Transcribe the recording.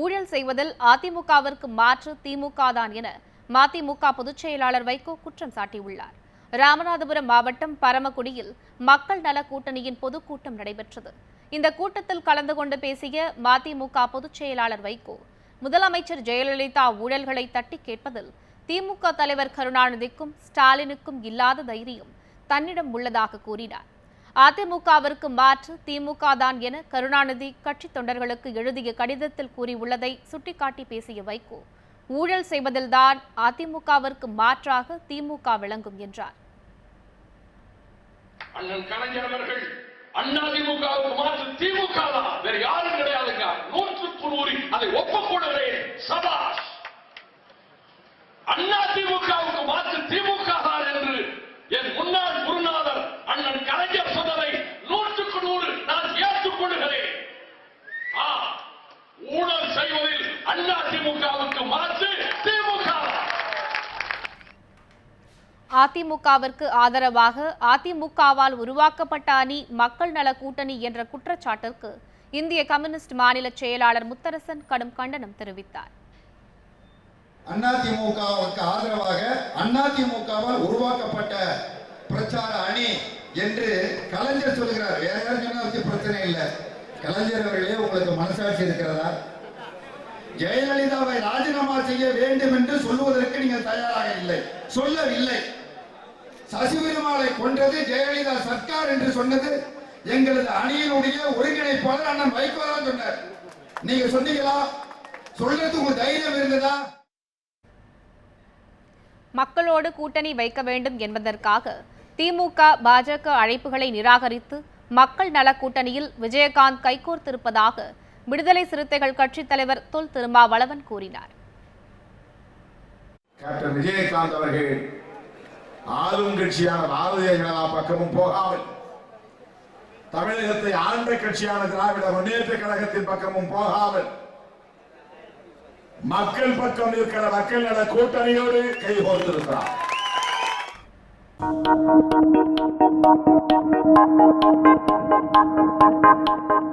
ஊழல் செய்வதில் அதிமுகவிற்கு மாற்று திமுக தான் என மதிமுக பொதுச் செயலாளர் வைகோ குற்றம் சாட்டியுள்ளார். ராமநாதபுரம் மாவட்டம் பரமக்குடியில் மக்கள் நல கூட்டணியின் பொதுக்கூட்டம் நடைபெற்றது. இந்த கூட்டத்தில் கலந்து கொண்டு பேசிய மதிமுக பொதுச் செயலாளர் வைகோ முதலமைச்சர் ஜெயலலிதா ஊழல்களை தட்டி கேட்பதில் திமுக தலைவர் கருணாநிதிக்கும் ஸ்டாலினுக்கும் இல்லாத தைரியம் தன்னிடம் உள்ளதாக கூறினார். அதிமுகவிற்கு மாற்று திமுக தான் என கருணாநிதி கட்சி தொண்டர்களுக்கு எழுதிய கடிதத்தில் கூறியுள்ளதை சுட்டிக்காட்டி பேசிய வைகோ ஊழல் செய்வதில்தான் அதிமுகவிற்கு மாற்றாக திமுக விளங்கும் என்றார். அண்ணன் கலைஞர் அவர்கள் அதிமுகவுக்கு மாற்று திமுக தான் வேற யாரும் கிடையாதுங்க நூற்றுக்கு நூறு அதை ஒப்புக்கொள்கிறேன் சபாஷ் அதிமுகவுக்கு மாற்று திமுக தான் என்று என் முன்னாள் குருநாதர் அண்ணன் கலைஞர் சொன்னதை நூற்றுக்கு நூறு நான் ஏற்றுக்கொள்கிறேன் ஆ, ஊழல் அதிமுகவுக்கு மாற்று திமுக! அதிமுகவிற்கு ஆதரவாக அதிமுகவால் உருவாக்கப்பட்ட அணி மக்கள் நல கூட்டணி என்ற குற்றச்சாட்டிற்கு இந்திய கம்யூனிஸ்ட் மாநில செயலாளர் முத்தரசன் கடும் கண்டனம் தெரிவித்தார். அதிமுகவுக்கு ஆதரவாக அதிமுகவால் உருவாக்கப்பட்ட பிரச்சார அணி என்று கலைஞர் சொல்கிறார் வேற யாரும் சொன்னா பிரச்சனை இல்லை. கலைஞர் அவர்களே உங்களுக்கு மனசாட்சி இருக்கிறதா? ஜெயலலிதாவை ராஜினாமா செய்ய வேண்டும் என்று சொல்லுவதற்கு நீங்கள் தயாராக இல்லை. சொல்லவில்லை. சசிபெருமாளை கொன்றது ஜெயலலிதா சர்க்கார் என்று சொன்னது எங்களது அணியினுடைய ஒருங்கிணைப்பாளர் அண்ணன் வைகோ தான் சொன்னார். நீங்க சொன்னீங்களா? சொல்றது உங்க தைரியம் இருந்ததா? மக்களோடு கூட்டணி வைக்க வேண்டும் என்பதற்காக திமுக பாஜக அழைப்புகளை நிராகரித்து மக்கள் நல கூட்டணியில் விஜயகாந்த் கைகோர்த்திருப்பதாக விடுதலை சிறுத்தைகள் கட்சித் தலைவர் தொல் திருமாவளவன் கூறினார். கேப்டன் விஜயகாந்த் அவர்கள் ஆளும் கட்சியான பாரதிய ஜனதா பக்கமும் போகாமல் தமிழகத்தை ஆண்ட கட்சியான திராவிட முன்னேற்ற கழகத்தின் பக்கமும் போகாமல் மக்கள் பக்கம் இருக்கிற மக்கள் நல கூட்டணியோடு கைகோர்த்திருக்கிறார். Thank